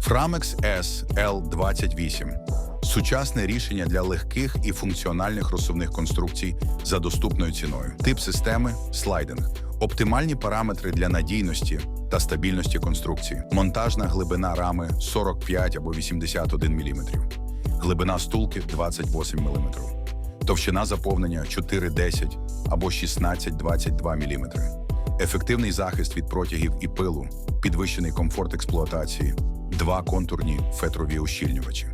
Framex SL28 сучасне рішення для легких і функціональних розсувних конструкцій за доступною ціною. Тип системи слайдинг, оптимальні параметри для надійності та стабільності конструкції, монтажна глибина рами 45 або 81 мм, глибина стулки 28 мм, товщина заповнення 4,10 або 16,22 мм, ефективний захист від протягів і пилу, підвищений комфорт експлуатації, два контурні фетрові ущільнювачі,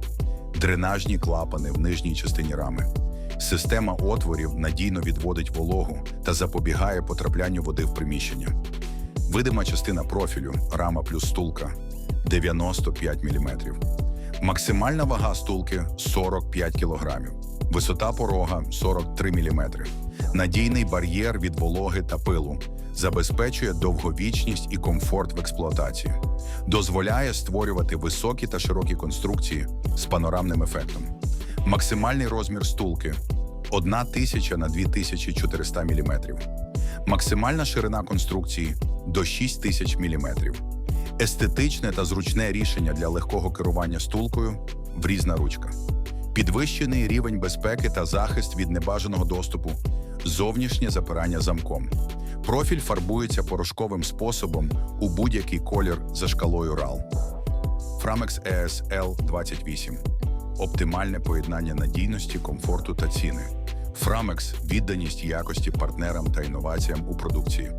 дренажні клапани в нижній частині рами. Система отворів надійно відводить вологу та запобігає потраплянню води в приміщення. Видима частина профілю рама плюс стулка 95 мм. Максимальна вага стулки 45 кг. Висота порога 43 мм. Надійний бар'єр від вологи та пилу забезпечує довговічність і комфорт в експлуатації. Дозволяє створювати високі та широкі конструкції з панорамним ефектом. Максимальний розмір стулки 1000 на 2400 мм. Максимальна ширина конструкції до 6000 мм. Естетичне та зручне рішення для легкого керування стулкою врізна ручка. Підвищений рівень безпеки та захист від небажаного доступу, зовнішнє запирання замком. Профіль фарбується порошковим способом у будь-який колір за шкалою RAL. Framex ESL 28 оптимальне поєднання надійності, комфорту та ціни. Framex – відданість якості партнерам та інноваціям у продукції.